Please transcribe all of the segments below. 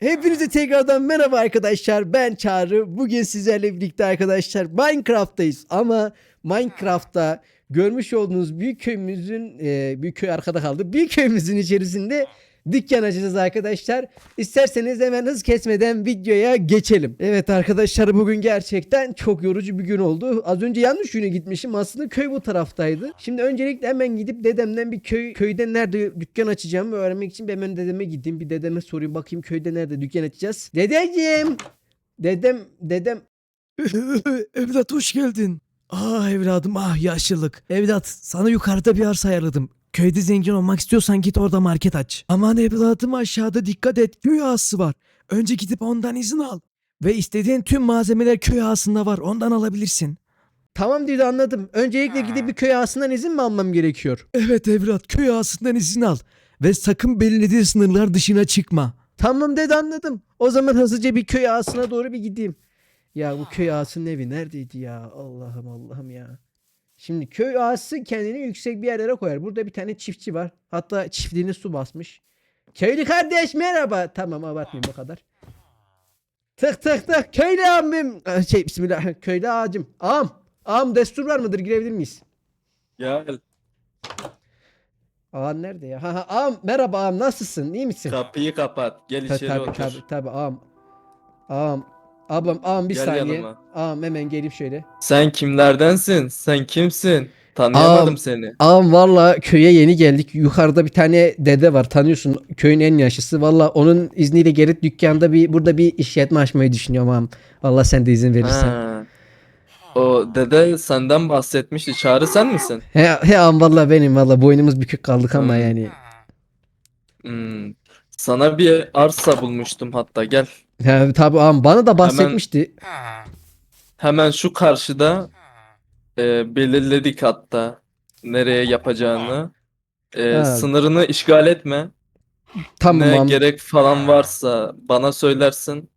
Hepinize tekrardan merhaba arkadaşlar. Ben Çağrı. Bugün sizlerle birlikte arkadaşlar Minecraft'tayız. Ama Minecraft'ta görmüş olduğunuz büyük köyümüzün e, büyük köy arkada kaldı. Büyük köyümüzün içerisinde dükkan açacağız arkadaşlar. İsterseniz hemen hız kesmeden videoya geçelim. Evet arkadaşlar bugün gerçekten çok yorucu bir gün oldu. Az önce yanlış yöne gitmişim. Aslında köy bu taraftaydı. Şimdi öncelikle hemen gidip dedemden bir köy köyde nerede dükkan açacağımı öğrenmek için hemen dedeme gideyim. Bir dedeme sorayım bakayım köyde nerede dükkan açacağız. Dedeciğim. Dedem dedem Evlat hoş geldin. Ah evladım ah yaşlılık. Evlat sana yukarıda bir arsa ayarladım. Köyde zengin olmak istiyorsan git orada market aç. Aman evladım aşağıda dikkat et köy ağası var. Önce gidip ondan izin al. Ve istediğin tüm malzemeler köy ağasında var ondan alabilirsin. Tamam dedi anladım. Öncelikle gidip bir köy ağasından izin mi almam gerekiyor? Evet evlat köy ağasından izin al. Ve sakın belirlediği sınırlar dışına çıkma. Tamam dedi anladım. O zaman hızlıca bir köy ağasına doğru bir gideyim. Ya bu köy ağasının evi neredeydi ya? Allah'ım Allah'ım ya. Şimdi köy ağası kendini yüksek bir yerlere koyar. Burada bir tane çiftçi var. Hatta çiftliğine su basmış. Köylü kardeş merhaba. Tamam abartmayayım bu kadar. Tık tık tık. Köylü abim. Aa, Şey bismillah. Köylü ağacım. Ağam. Ağam destur var mıdır? Girebilir miyiz? Gel Ağam nerede ya? Ha, ha, ağam merhaba ağam nasılsın? İyi misin? kapıyı kapat. Gel Ta- içeri tabii otur. tabii tabii ağam. Ağam. Ablam ağam bir Gel saniye. yanıma. Ağam hemen gelip şöyle. Sen kimlerdensin? Sen kimsin? Tanıyamadım Aa, seni. Ağam valla köye yeni geldik. Yukarıda bir tane dede var tanıyorsun. Köyün en yaşlısı. Valla onun izniyle gelip dükkanda bir burada bir işletme açmayı düşünüyorum ağam. Valla sen de izin verirsen. Ha. O dede senden bahsetmişti. Çağrı sen misin? He, he ağam valla benim valla boynumuz bükük kaldık ama Hmm. yani. Hmm. Sana bir arsa bulmuştum hatta gel. Tabii ağam bana da bahsetmişti. Hemen şu karşıda e, belirledik hatta nereye yapacağını. E, Ha. sınırını işgal etme. Tamam Ne gerek falan varsa bana söylersin.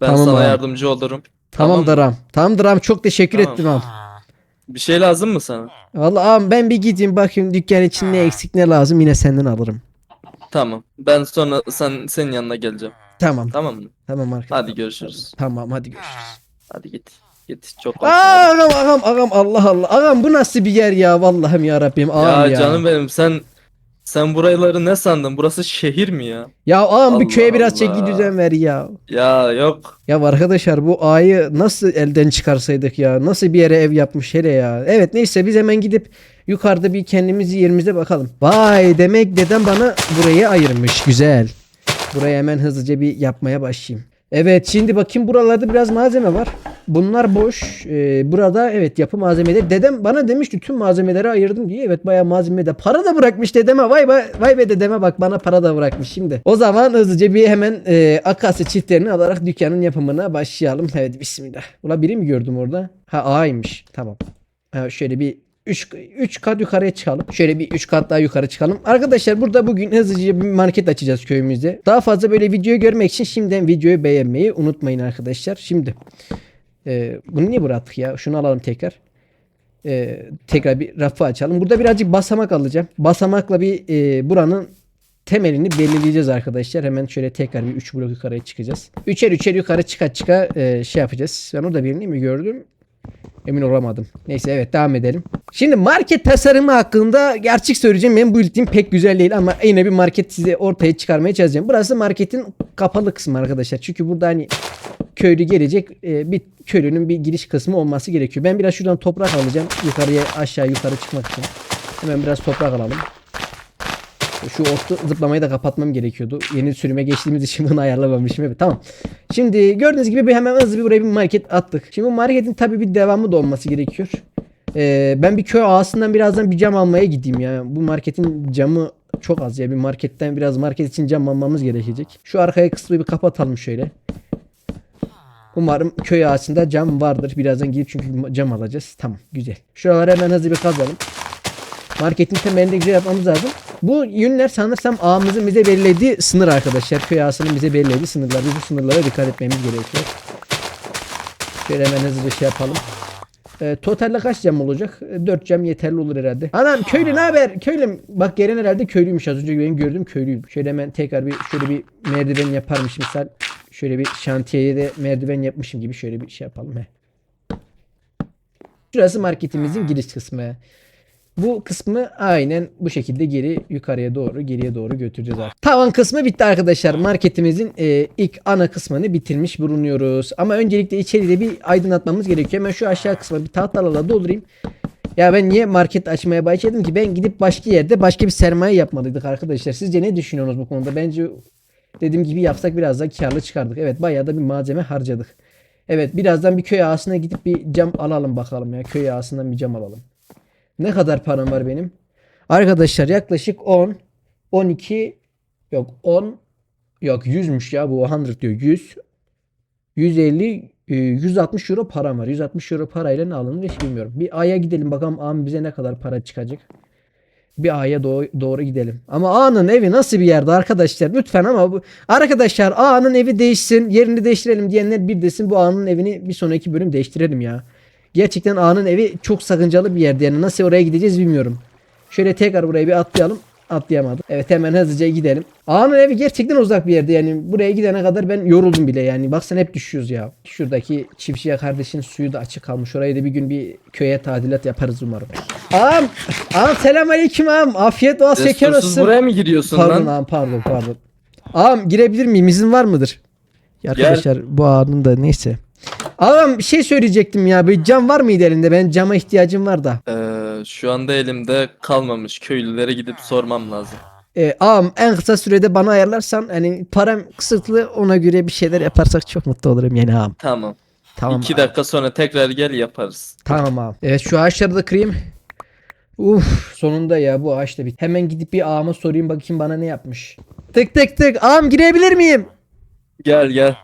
Ben Tamam sana ağam. yardımcı olurum. Tamamdır ağam. Tamamdır ağam çok teşekkür Tamam. ettim ağam. Bir şey lazım mı sana? Valla ağam ben bir gideyim bakayım dükkan için ne eksik ne lazım yine senden alırım. Tamam. Ben sonra sen senin yanına geleceğim. Tamam. Tamam mı? Tamam arkadaşlar. Hadi görüşürüz. Tamam hadi görüşürüz. Hadi git. Git. Çok Aa, ağam ağam ağam Allah Allah. Ağam bu nasıl bir yer ya Vallahım ya Rabbim ağam Ya ya. canım benim sen sen buraları ne sandın? Burası şehir mi ya? Ya ağam bir Allah köye biraz çeki Allah. düzen ver ya. Ya yok. Ya arkadaşlar bu ağayı nasıl elden çıkarsaydık ya. Nasıl bir yere ev yapmış hele ya. Evet neyse biz hemen gidip yukarıda bir kendimizi yerimize bakalım. Vay demek dedem bana burayı ayırmış. Güzel. Buraya hemen hızlıca bir yapmaya başlayayım. Evet şimdi bakayım buralarda biraz malzeme var. Bunlar boş. Ee, burada evet yapı malzemeleri. Dedem bana demişti tüm malzemeleri ayırdım diye. Evet bayağı malzeme de. Para da bırakmış dedeme. Vay be, vay be dedeme bak bana para da bırakmış şimdi. O zaman hızlıca bir hemen e, akasya çiftlerini alarak dükkanın yapımına başlayalım. Evet bismillah. Ula biri mi gördüm orada? Ha A'ymış. Tamam. Ha, şöyle bir 3 3 kat yukarıya çıkalım. Şöyle bir 3 kat daha yukarı çıkalım. Arkadaşlar burada bugün hızlıca bir market açacağız köyümüzde. Daha fazla böyle video görmek için şimdiden videoyu beğenmeyi unutmayın arkadaşlar. Şimdi e, bunu niye bıraktık ya? Şunu alalım tekrar. E, tekrar bir rafı açalım. Burada birazcık basamak alacağım. Basamakla bir e, buranın temelini belirleyeceğiz arkadaşlar. Hemen şöyle tekrar bir 3 blok yukarıya çıkacağız. Üçer üçer yukarı çıka çıka e, şey yapacağız. Ben orada birini mi gördüm? Emin olamadım. Neyse evet devam edelim. Şimdi market tasarımı hakkında gerçek söyleyeceğim. Benim bu iltim pek güzel değil ama yine bir market size ortaya çıkarmaya çalışacağım. Burası marketin kapalı kısmı arkadaşlar. Çünkü burada hani köylü gelecek e, bir köylünün bir giriş kısmı olması gerekiyor. Ben biraz şuradan toprak alacağım. Yukarıya aşağı yukarı çıkmak için. Hemen biraz toprak alalım. Şu otu zıplamayı da kapatmam gerekiyordu. Yeni sürüme geçtiğimiz için bunu ayarlamamışım. Evet tamam. Şimdi gördüğünüz gibi bir hemen hızlı bir buraya bir market attık. Şimdi bu marketin tabii bir devamı da olması gerekiyor. Ee, ben bir köy ağasından birazdan bir cam almaya gideyim ya. Bu marketin camı çok az ya. Bir marketten biraz market için cam almamız gerekecek. Şu arkaya kısmı bir kapatalım şöyle. Umarım köy ağasında cam vardır. Birazdan gidip çünkü cam alacağız. Tamam güzel. Şuraları hemen hızlı bir kazalım. Marketin temelini güzel yapmamız lazım. Bu yünler sanırsam ağamızın bize belirlediği sınır arkadaşlar. Köy ağasının bize belirlediği sınırlar. Biz bu sınırlara dikkat etmemiz gerekiyor. Şöyle hemen hızlıca şey yapalım. E, totalde kaç cam olacak? 4 cam yeterli olur herhalde. Anam köylü ne haber? Köylüm. Bak gelen herhalde köylüymüş az önce benim gördüğüm köylüyüm. Şöyle hemen tekrar bir şöyle bir merdiven yaparmış misal. Şöyle bir şantiyeye de merdiven yapmışım gibi şöyle bir şey yapalım. He. Şurası marketimizin giriş kısmı. Bu kısmı aynen bu şekilde geri yukarıya doğru geriye doğru götüreceğiz artık. Tavan kısmı bitti arkadaşlar. Marketimizin e, ilk ana kısmını bitirmiş bulunuyoruz. Ama öncelikle içeride bir aydınlatmamız gerekiyor. Hemen şu aşağı kısma bir tahtalarla doldurayım. Ya ben niye market açmaya başladım ki? Ben gidip başka yerde başka bir sermaye yapmalıydık arkadaşlar. Sizce ne düşünüyorsunuz bu konuda? Bence dediğim gibi yapsak biraz daha karlı çıkardık. Evet bayağı da bir malzeme harcadık. Evet birazdan bir köy ağasına gidip bir cam alalım bakalım ya. Köy ağasından bir cam alalım. Ne kadar param var benim? Arkadaşlar yaklaşık 10, 12, yok 10, yok 100'müş ya bu 100 diyor 100, 150, e, 160 euro param var. 160 euro parayla ne alınır hiç bilmiyorum. Bir A'ya gidelim bakalım A'm bize ne kadar para çıkacak. Bir A'ya doğru, doğru gidelim. Ama A'nın evi nasıl bir yerde arkadaşlar? Lütfen ama bu arkadaşlar A'nın evi değişsin, yerini değiştirelim diyenler bir desin bu A'nın evini bir sonraki bölüm değiştirelim ya. Gerçekten A'nın evi çok sakıncalı bir yerde. Yani nasıl oraya gideceğiz bilmiyorum. Şöyle tekrar buraya bir atlayalım. Atlayamadım. Evet hemen hızlıca gidelim. A'nın evi gerçekten uzak bir yerde. Yani buraya gidene kadar ben yoruldum bile. Yani baksana hep düşüyoruz ya. Şuradaki çiftçiye kardeşin suyu da açık kalmış. Orayı da bir gün bir köye tadilat yaparız umarım. Ağam. Ağam selam aleyküm ağam. Afiyet olsun şeker olsun. buraya mı giriyorsun Pardon lan? ağam pardon pardon. Ağam girebilir miyim? İzin var mıdır? Ya Arkadaşlar bu ağanın da neyse. Ağam bir şey söyleyecektim ya. Bir cam var mıydı elinde? Ben cama ihtiyacım var da. Ee, şu anda elimde kalmamış. Köylülere gidip sormam lazım. Ee, ağam en kısa sürede bana ayarlarsan hani param kısıtlı ona göre bir şeyler yaparsak çok mutlu olurum yani ağam. Tamam. Tamam. İki dakika sonra tekrar gel yaparız. Tamam ağam. Evet şu ağaçları da kırayım. Uf sonunda ya bu ağaç da bit. Hemen gidip bir ağama sorayım bakayım bana ne yapmış. Tık tık tık ağam girebilir miyim? Gel gel.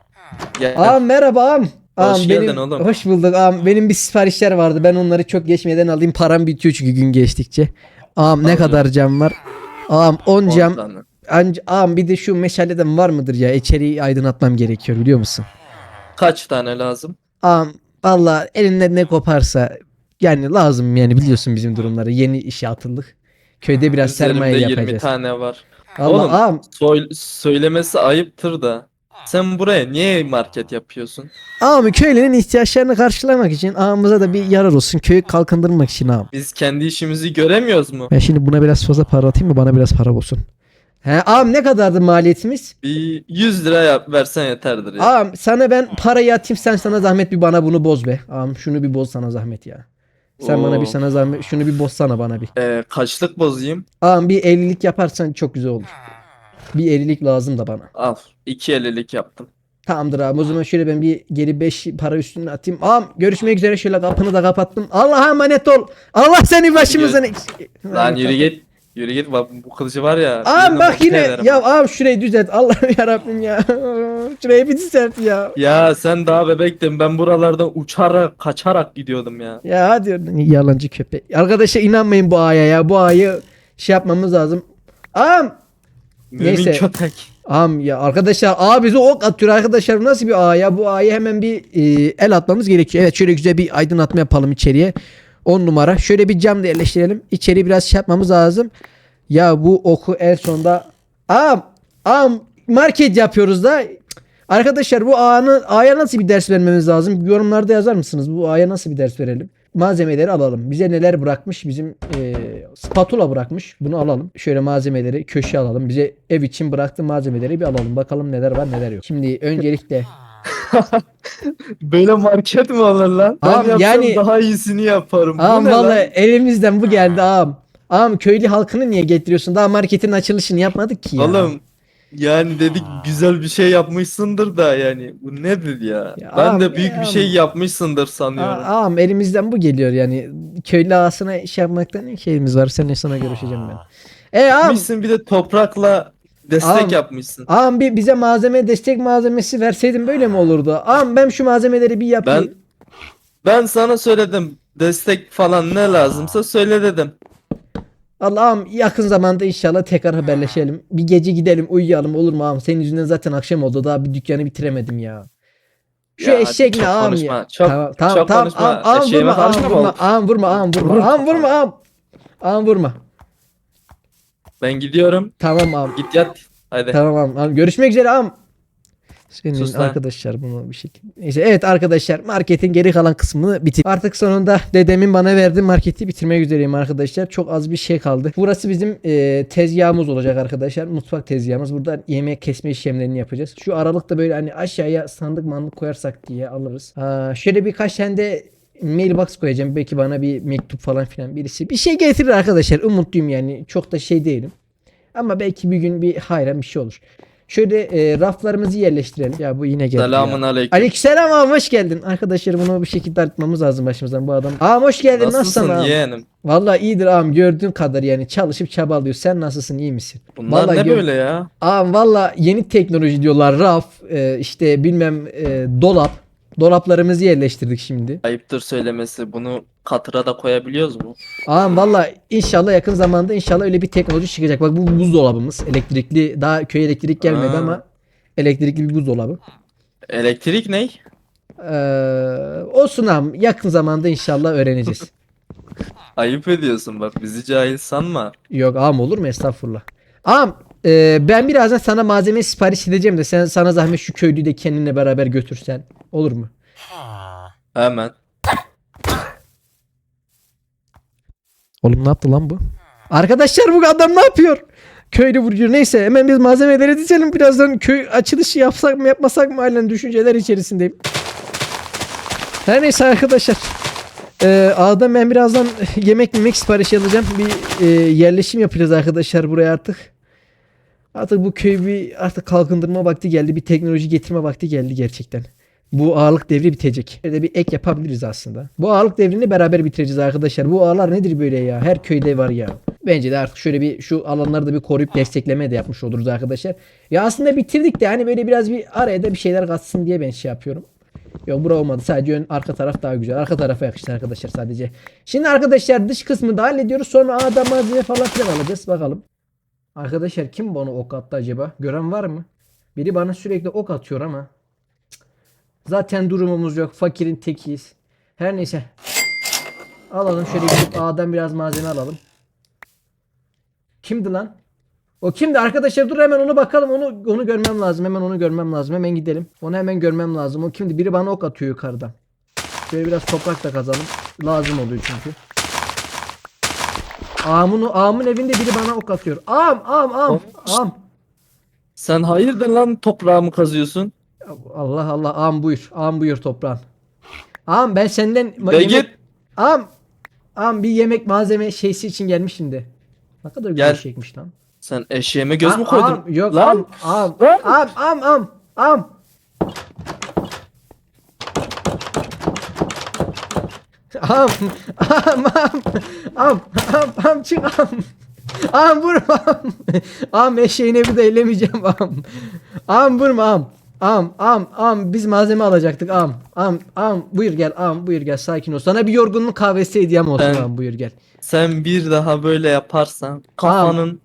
Gel. Ağam merhaba ağam. Ağam, Hoş benim, geldin oğlum. Hoş bulduk ağam. Benim bir siparişler vardı. Ben onları çok geçmeden alayım. Param bitiyor çünkü gün geçtikçe. Ağam ne Al kadar cam var? Ağam 10 On cam. Anca, ağam bir de şu meşaleden var mıdır ya? İçeriği aydınlatmam gerekiyor biliyor musun? Kaç tane lazım? Ağam valla elinden ne koparsa yani lazım yani biliyorsun bizim durumları. Yeni işe atıldık. Köyde biraz sermaye Üzerimde 20 yapacağız. tane var. Allah Oğlum, ağam, Soy- söylemesi ayıptır da. Sen buraya niye market yapıyorsun? ağam köylünün ihtiyaçlarını karşılamak için ağamıza da bir yarar olsun. Köyü kalkındırmak için ağam. Biz kendi işimizi göremiyoruz mu? Ben şimdi buna biraz fazla para atayım mı bana biraz para olsun. He ağam ne kadardı maliyetimiz? Bir 100 lira yap versen yeterdir ya. Ağam sana ben parayı atayım sen sana zahmet bir bana bunu boz be. Ağam şunu bir boz sana zahmet ya. Sen bana bir Oo. sana zahmet şunu bir bozsana bana bir. Ee, kaçlık bozayım? Ağam bir 50'lik yaparsan çok güzel olur. Bir 50'lik lazım da bana. Al. 2 ellilik yaptım. Tamamdır ağam o zaman şöyle ben bir geri 5 para üstüne atayım. Ağam görüşmek üzere şöyle kapını da kapattım. Allah'a emanet ol. Allah seni başımızdan eksik. Lan yürü git. Yürü git bak bu kılıcı var ya. Ağam bak yine ya ağam şurayı düzelt. Allah'ım yarabbim ya. Şurayı bir düzelt ya. Ya sen daha bebektin ben buralardan uçarak kaçarak gidiyordum ya. Ya hadi yalancı köpek. Arkadaşlar inanmayın bu aya ya. Bu ayı şey yapmamız lazım. Ağam. Mümin Neyse. köpek. Ağam ya arkadaşlar ağa bize ok atıyor arkadaşlar. Bu nasıl bir ağa ya? Bu ağaya hemen bir e, el atmamız gerekiyor. Evet şöyle güzel bir aydınlatma yapalım içeriye. 10 numara. Şöyle bir cam da yerleştirelim. İçeri biraz şey yapmamız lazım. Ya bu oku en sonda ağam ağam market yapıyoruz da Arkadaşlar bu ağanın ağaya nasıl bir ders vermemiz lazım? Yorumlarda yazar mısınız? Bu ağaya nasıl bir ders verelim? Malzemeleri alalım. Bize neler bırakmış? Bizim e, spatula bırakmış. Bunu alalım. Şöyle malzemeleri köşeye alalım. Bize ev için bıraktığı malzemeleri bir alalım. Bakalım neler var neler yok. Şimdi öncelikle Böyle market mi olur lan? Ben Abi yapsam yani- daha iyisini yaparım. Ağam vallahi elimizden bu geldi ağam. Ağam köylü halkını niye getiriyorsun? Daha marketin açılışını yapmadık ki ya. Oğlum yani dedik güzel bir şey yapmışsındır da yani bu nedir ya? Ya ben abi, de büyük ya. bir şey yapmışsındır Aa, sanıyorum. ağam elimizden bu geliyor yani. Köylü ağasına iş yapmaktan ne şeyimiz var? Seninle sonra görüşeceğim ben. E ağam Yapmışsın bir de toprakla destek Abi, yapmışsın. Ağam bir bize malzeme destek malzemesi verseydin böyle mi olurdu? Ağam ben şu malzemeleri bir yapayım. Ben ben sana söyledim destek falan ne lazımsa söyle dedim. Allah'ım yakın zamanda inşallah tekrar haberleşelim. Bir gece gidelim uyuyalım olur mu ağam? Senin yüzünden zaten akşam oldu daha bir dükkanı bitiremedim ya. Şu Ya eşek ne çok ağam konuşma, ya. çok- tamam tamam çok tamam konuşma. ağam, ağam Eşeğime vurma ağam karışma vurma bak. ağam vurma ağam vurma ağam vurma ağam. Ağam vurma. Ben gidiyorum. Tamam ağam. Git yat. Hadi. Tamam ağam. ağam. Görüşmek üzere ağam. Senin Sus lan. arkadaşlar bunu bir şekilde. Neyse evet arkadaşlar marketin geri kalan kısmını bitir. Artık sonunda dedemin bana verdiği marketi bitirmek üzereyim arkadaşlar. Çok az bir şey kaldı. Burası bizim e, tezgahımız olacak arkadaşlar. Mutfak tezgahımız. Burada yemek kesme işlemlerini yapacağız. Şu aralıkta böyle hani aşağıya sandık mandık koyarsak diye alırız. Aa, şöyle birkaç tane de mailbox koyacağım. Belki bana bir mektup falan filan birisi. Bir şey getirir arkadaşlar. Umutluyum yani. Çok da şey değilim. Ama belki bir gün bir hayran bir şey olur. Şöyle e, raflarımızı yerleştirelim. Ya bu yine geldi. Selamun aleyküm. Aleykümselam abi hoş geldin. Arkadaşlar bunu bir şekilde artmamız lazım başımızdan bu adam. Ağam hoş geldin nasılsın Nasılsın ağam? yeğenim? Vallahi iyidir ağam gördüğün kadar yani çalışıp çabalıyor. Sen nasılsın iyi misin? Bunlar Vallahi ne gör- böyle ya? Ağam valla yeni teknoloji diyorlar. Raf e, işte bilmem e, dolap. Dolaplarımızı yerleştirdik şimdi. Ayıptır söylemesi. Bunu katıra da koyabiliyoruz mu? Ağam valla inşallah yakın zamanda inşallah öyle bir teknoloji çıkacak. Bak bu buzdolabımız elektrikli. Daha köy elektrik gelmedi Aa. ama elektrikli bir buzdolabı. Elektrik ne? Ee, olsun ağam yakın zamanda inşallah öğreneceğiz. Ayıp ediyorsun bak bizi cahil sanma. Yok ağam olur mu estağfurullah. Ağam e, ben birazdan sana malzeme sipariş edeceğim de sen sana zahmet şu köylüyü de kendinle beraber götürsen olur mu? Hemen. Oğlum ne yaptı lan bu? Arkadaşlar bu adam ne yapıyor? Köylü vuruyor. Neyse hemen biz malzemeleri dizelim. Birazdan köy açılışı yapsak mı yapmasak mı halen düşünceler içerisindeyim. Her neyse arkadaşlar. Ee, A'dan ben birazdan yemek yemek sipariş alacağım. Bir e, yerleşim yapacağız arkadaşlar buraya artık. Artık bu köyü bir artık kalkındırma vakti geldi. Bir teknoloji getirme vakti geldi gerçekten. Bu ağalık devri bitecek. De bir ek yapabiliriz aslında. Bu ağalık devrini beraber bitireceğiz arkadaşlar. Bu ağlar nedir böyle ya? Her köyde var ya. Bence de artık şöyle bir şu alanları da bir koruyup destekleme de yapmış oluruz arkadaşlar. Ya aslında bitirdik de hani böyle biraz bir araya da bir şeyler katsın diye ben şey yapıyorum. Yok bura olmadı. Sadece ön arka taraf daha güzel. Arka tarafa yakıştı arkadaşlar sadece. Şimdi arkadaşlar dış kısmı da hallediyoruz. Sonra A'da malzeme falan filan alacağız. Bakalım. Arkadaşlar kim bana ok attı acaba? Gören var mı? Biri bana sürekli ok atıyor ama. Zaten durumumuz yok. Fakirin tekiyiz. Her neyse. Alalım şöyle gidip A'dan biraz malzeme alalım. Kimdi lan? O kimdi? Arkadaşlar dur hemen onu bakalım. Onu onu görmem lazım. Hemen onu görmem lazım. Hemen gidelim. Onu hemen görmem lazım. O kimdi? Biri bana ok atıyor yukarıdan. Şöyle biraz toprak da kazalım. Lazım oluyor çünkü. Ağamın, ağamın evinde biri bana ok atıyor. Ağam ağam ağam ağam Sen hayırdır lan toprağımı kazıyorsun? Allah Allah ağam buyur ağam buyur toprağım ağam ben senden De yemek- git. ağam ağam bir yemek malzeme şeysi için gelmişim de ne kadar güzel Gel. şeymiş lan Sen eşeğime göz mü Am- koydun? am, yok Lan. am am am am am am. Am am am am am am çık am. Am vurma am. Am eşeğine bir de ellemeyeceğim am. Am vurma am. Am am am biz malzeme alacaktık am. Am am buyur gel am buyur gel sakin ol. Sana bir yorgunluk kahvesi hediyem olsun Ben- am buyur gel. Sen bir daha böyle yaparsan kafanın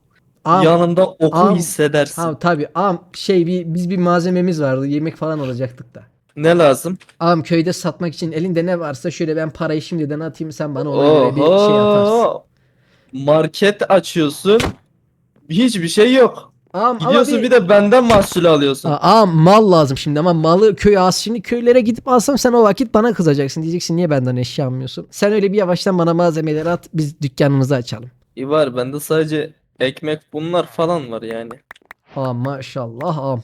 Am yanında oku Am. hissedersin. am tabi am şey bir biz bir malzememiz vardı yemek falan alacaktık da. Ne lazım? Ağam köyde satmak için elinde ne varsa şöyle ben parayı şimdiden atayım sen bana ona göre bir şey atarsın. Oho. Market açıyorsun. Hiçbir şey yok. Ağam ama Gidiyorsun bir, bir de benden mahsul alıyorsun. Aa, mal lazım şimdi ama malı köy az. Şimdi köylere gidip alsam sen o vakit bana kızacaksın. Diyeceksin niye benden eşya almıyorsun. Sen öyle bir yavaştan bana malzemeleri at biz dükkanımızı açalım. İyi var bende sadece ekmek bunlar falan var yani. Ağam maşallah ağam.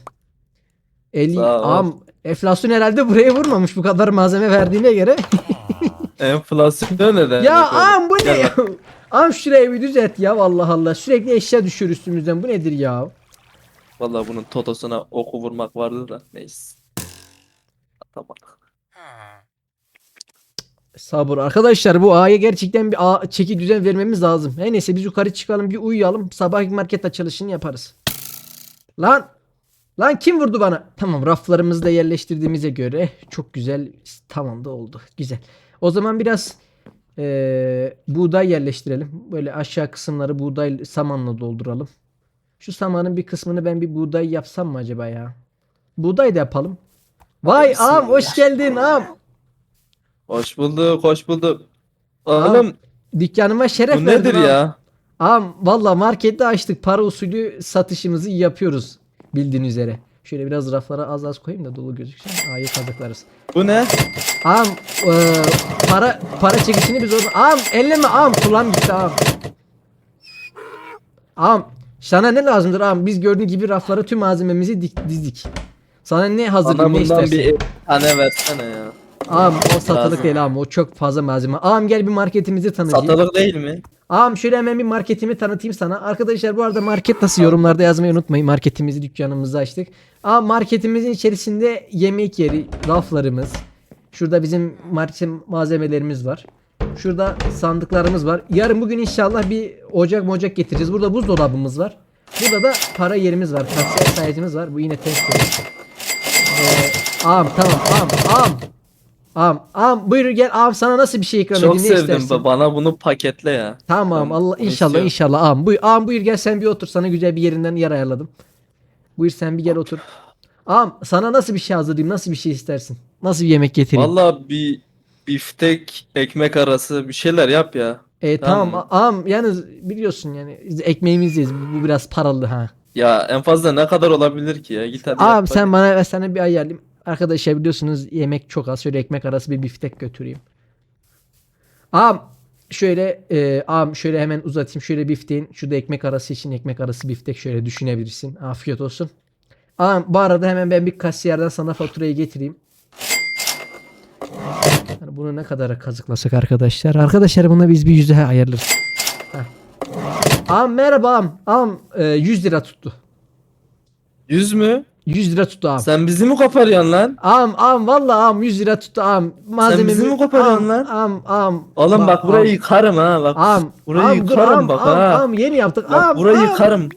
El, Sağ ol. ağam enflasyon herhalde buraya vurmamış bu kadar malzeme verdiğine göre. Enflasyon ne demek ya ağam bu ne? Gel ağam şurayı bir düzelt ya vallahi Allah. Sürekli eşya düşüyor üstümüzden. Bu nedir ya? Vallahi bunun totosuna oku vurmak vardı da neyse. Tamam. Sabır arkadaşlar bu A'ya gerçekten bir A çeki düzen vermemiz lazım. Her neyse biz yukarı çıkalım bir uyuyalım. Sabah market açılışını yaparız. Lan Lan kim vurdu bana? Tamam raflarımızı da yerleştirdiğimize göre çok güzel tamam da oldu. Güzel. O zaman biraz eee, buğday yerleştirelim. Böyle aşağı kısımları buğday samanla dolduralım. Şu samanın bir kısmını ben bir buğday yapsam mı acaba ya? Buğday da yapalım. Vay ağam hoş geldin ağam. Hoş bulduk, hoş bulduk. Ağam, Oğlum Dükkanıma şeref bu verdin nedir ağam. ya? Ağam valla markette açtık para usulü satışımızı yapıyoruz bildiğin üzere. Şöyle biraz raflara az az koyayım da dolu gözüksün. A'yı kazıklarız. Bu ne? Ağam e, para para çekişini biz orada. Ağam elleme ağam kulağım gitti ağam. Ağam sana ne lazımdır ağam? Biz gördüğün gibi raflara tüm malzememizi dik, dizdik. Sana ne Bana hazırlayayım ne bundan istersin? bir tane versene ya. Ağam o satılık Lazım. değil ağam o çok fazla malzeme. Ağam gel bir marketimizi tanıtayım. Satılık değil mi? Ağam şöyle hemen bir marketimi tanıtayım sana. Arkadaşlar bu arada market nasıl yorumlarda yazmayı unutmayın. Marketimizi dükkanımızı açtık. Ağam marketimizin içerisinde yemek yeri, raflarımız. Şurada bizim market malzemelerimiz var. Şurada sandıklarımız var. Yarın bugün inşallah bir ocak mocak getireceğiz. Burada buzdolabımız var. Burada da para yerimiz var. Kasiyer sayacımız var. Bu yine test. Ee, ağam tamam ağam ağam. Ağam ağam buyur gel ağam sana nasıl bir şey ikram Çok edeyim ne sevdim. istersin? Bana bunu paketle ya. Tamam Ben Allah inşallah istiyorum. inşallah ağam buyur ağam buyur gel sen bir otur sana güzel bir yerinden yer ayarladım. Buyur sen bir gel otur. Ağam sana nasıl bir şey hazırlayayım nasıl bir şey istersin? Nasıl bir yemek getireyim? Vallahi bir biftek, ekmek arası bir şeyler yap ya. E, tamam Tamam. ağam yalnız biliyorsun yani biz ekmeğimizdeyiz bu, bu biraz paralı ha. Ya en fazla ne kadar olabilir ki ya? Git hadi yap sen hadi. bana ve sana bir ayarlayayım. Arkadaşlar biliyorsunuz yemek çok az şöyle ekmek arası bir biftek götüreyim. Ağam şöyle e, ağam şöyle hemen uzatayım şöyle bifteğin şurada ekmek arası için ekmek arası biftek şöyle düşünebilirsin. Afiyet olsun. Ağam bu arada hemen ben bir kasiyerden sana faturayı getireyim. Yani bunu ne kadara kazıklasak arkadaşlar? Arkadaşlar buna biz bir yüze ayarlarız. Heh. Ağam merhaba ağam. Ağam e, 100 lira tuttu. Yüz mü? 100 lira tuttu ağam. Sen bizi mi koparıyorsun lan? Am am vallahi am 100 lira tuttu am. Malzememi bizi mi koparıyorsun am, lan? Am am. Oğlum bak burayı am, yıkarım ha bak. am. burayı am, yıkarım am, bak am, ha. Am yeni yaptık. Bak am, burayı am, yıkarım.